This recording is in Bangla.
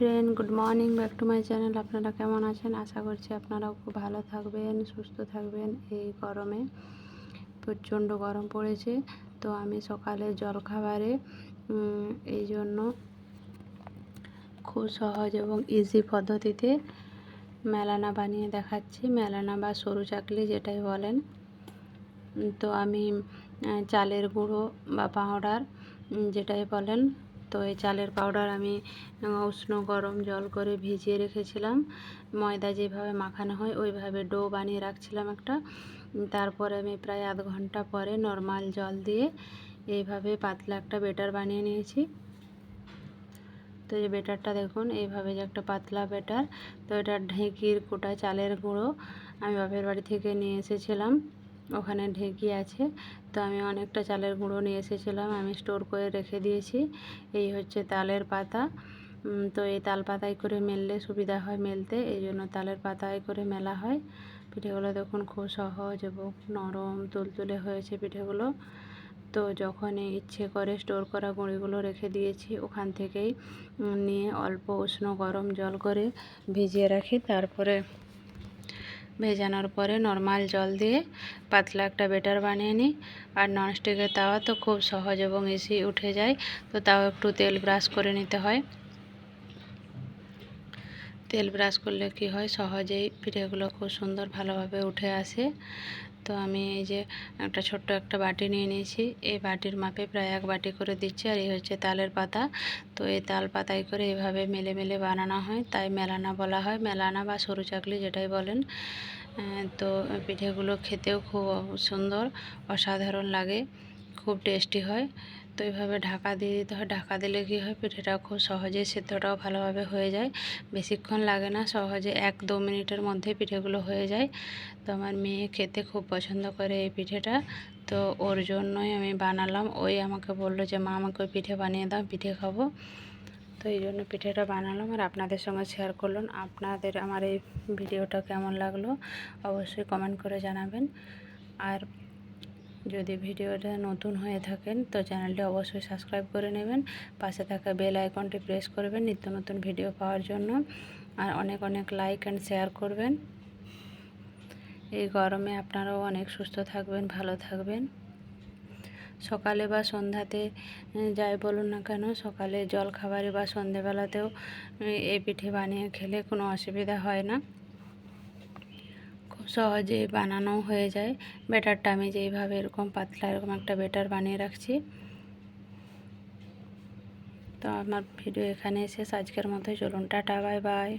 Good morning back to my channel আপনারা কেমন আছেন? আশা করছি আপনারাও খুব ভালো থাকবেন, সুস্থ থাকবেন এই গরমে। প্রচণ্ড গরম পড়েছে, তো আমি সকালে জলখাবারে এই জন্য খুব সহজ এবং ইজি পদ্ধতিতে মেলানা বানিয়ে দেখাচ্ছি। মেলানা বা সরু চাকলি যেটাই বলেন। তো আমি চালের গুঁড়ো বা পাউডার যেটাই বলেন তো এই চালের পাউডার আমি উষ্ণ গরম জল করে ভিজিয়ে রেখেছিলাম। ময়দা যেভাবে মাখানো হয়, ওইভাবে ডো বানিয়ে রাখছিলাম একটা। তারপরে আমি প্রায় আধ ঘণ্টা পরে নর্মাল জল দিয়ে এইভাবে পাতলা একটা বেটার বানিয়ে নিয়েছি। তো এই বেটারটা দেখুন, এইভাবে যে একটা পাতলা বেটার। তো এটা ঢেঁকির কোটা চালের গুঁড়ো আমি বাপের বাড়ি থেকে নিয়ে এসেছিলাম। ওখানে ঢেঁকি আছে। তো আমি অনেকটা চালের গুঁড়ো নিয়ে এসেছিলাম, আমি স্টোর করে রেখে দিয়েছি। এই হচ্ছে তালের পাতা। তো এই তাল পাতায় করে মেললে সুবিধা হয় মেলতে, এই জন্য তালের পাতায় করে মেলা হয়। পিঠেগুলো দেখুন খুব সহজ এবং নরম তুলতুলে হয়েছে পিঠেগুলো। তো যখনই ইচ্ছে করে স্টোর করা গুঁড়িগুলো রেখে দিয়েছি, ওখান থেকেই নিয়ে অল্প উষ্ণ গরম জল করে ভিজিয়ে রাখি। তারপরে ভেজানোর পরে নর্মাল জল দিয়ে পাতলা একটা বেটার বানিয়ে নিই। আর ননস্টিকের তাওয়া তো খুব সহজ এবং ইজি উঠে যায়, তো তাও একটু তেল ব্রাশ করে নিতে হয়। তেল ব্রাশ করলে কি হয়, সহজেই পিঠেগুলো খুব সুন্দর ভালোভাবে উঠে আসে। তো আমি এই যে একটা ছোট্ট একটা বাটি নিয়ে নিয়েছি। এই বাটির মাপে প্রায় এক বাটি করে দিচ্ছি আর এই হচ্ছে তালের পাতা। তো এই তাল পাতায় করে এভাবে মেলে মেলে বানানো হয়। তাই মেলানা বলা হয়। মেলানা বা সরু চাকলি যেটাই বলেন। তো পিঠেগুলো খেতেও খুব সুন্দর, অসাধারণ লাগে। খুব টেস্টি হয়। তো এইভাবে ঢাকা দিয়ে দিতে হয়। ঢাকা দিলে কী হয়? পিঠেটা খুব সহজে সেদ্ধটাও ভালোভাবে হয়ে যায়। বেশিক্ষণ লাগে না, সহজে এক দু মিনিটের মধ্যে পিঠেগুলো হয়ে যায়। তো আমার মেয়ে খেতে খুব পছন্দ করে এই পিঠেটা। তো ওর জন্যই আমি বানালাম। ওই আমাকে বলল যে, মা, আমাকে ওই পিঠে বানিয়ে দাও, পিঠে খাব। তো এই জন্য পিঠেটা বানালাম। আর আপনাদের সঙ্গে শেয়ার করলাম। আপনাদের আমার এই ভিডিওটা কেমন লাগল? অবশ্যই কমেন্ট করে জানাবেন। আর যদি ভিডিওটা নতুন হয়ে থাকেন, তো চ্যানেলটি অবশ্যই সাবস্ক্রাইব করে নেবেন। পাশে থাকা বেল আইকনটি প্রেস করবেন নিত্য নতুন ভিডিও পাওয়ার জন্য। আর অনেক অনেক লাইক অ্যান্ড শেয়ার করবেন। এই গরমে আপনারাও অনেক সুস্থ থাকবেন, ভালো থাকবেন। সকালে বা সন্ধ্যাতে যাই বলুন না কেন, সকালে জল খাবারে বা সন্ধেবেলাতেও এই পিঠে বানিয়ে খেলে কোনো অসুবিধা হয় না। সহজে বানানো হয়ে যায়। ব্যাটারটা আমি যেইভাবে এরকম পাতলা, এরকম একটা ব্যাটার বানিয়ে রাখছি। তো আমার ভিডিও এখানে শেষ। আজকের মতো চলুন, টাটা, বাই বাই।